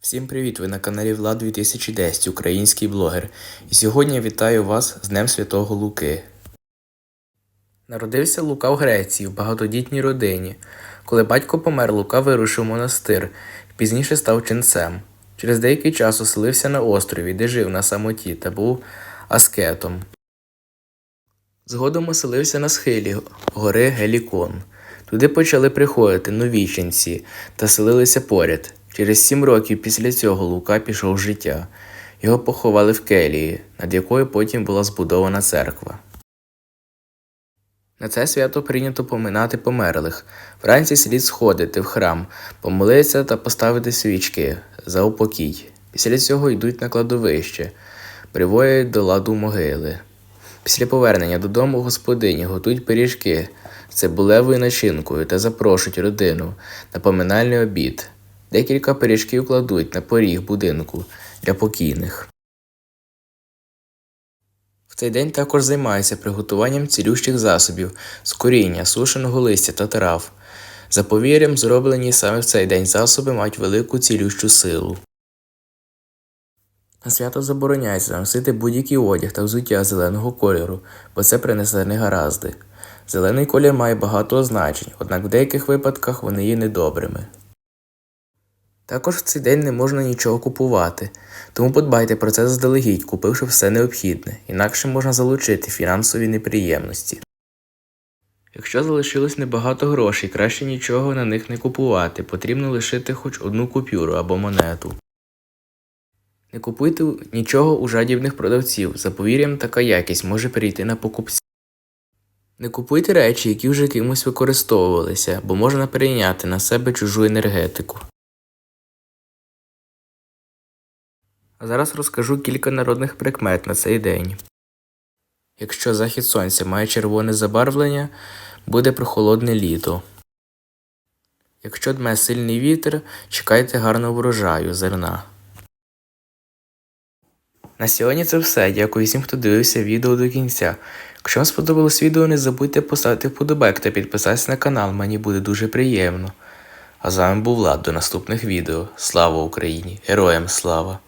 Всім привіт! Ви на каналі Влад 2010, український блогер. І сьогодні я вітаю вас з Днем Святого Луки. Народився Лука в Греції в багатодітній родині. Коли батько помер, Лука вирушив в монастир пізніше став ченцем. Через деякий час оселився на острові, де жив на самоті та був аскетом. Згодом оселився на схилі гори Гелікон. Туди почали приходити нові ченці та селилися поряд. Через сім років після цього Лука пішов з життя. Його поховали в келії, над якою потім була збудована церква. На це свято прийнято поминати померлих. Вранці слід сходити в храм, помолитися та поставити свічки за упокій. Після цього йдуть на кладовище, приводять до ладу могили. Після повернення додому господині готують пиріжки з цибулевою начинкою та запрошують родину на поминальний обід. Декілька пиріжків кладуть на поріг будинку для покійних. В цей день також займаються приготуванням цілющих засобів з коріння, сушеного листя та трав. За повір'ям, зроблені саме в цей день засоби мають велику цілющу силу. На свято забороняється носити будь-який одяг та взуття зеленого кольору, бо це принесе негаразди. Зелений колір має багато означень, однак в деяких випадках вони є недобрими. Також в цей день не можна нічого купувати, тому подбайте про це заздалегідь, купивши все необхідне, інакше можна залучити фінансові неприємності. Якщо залишилось небагато грошей, краще нічого на них не купувати, потрібно лишити хоч одну купюру або монету. Не купуйте нічого у жадібних продавців, за повір'ям така якість може перейти на покупця. Не купуйте речі, які вже кимось використовувалися, бо можна перейняти на себе чужу енергетику. А зараз розкажу кілька народних прикмет на цей день. Якщо захід сонця має червоне забарвлення, буде прохолодне літо. Якщо дме сильний вітер, чекайте гарного врожаю зерна. На сьогодні це все. Дякую всім, хто дивився відео до кінця. Якщо вам сподобалось відео, не забудьте поставити вподобайк та підписатися на канал, мені буде дуже приємно. А з вами був Влад до наступних відео. Слава Україні! Героям слава!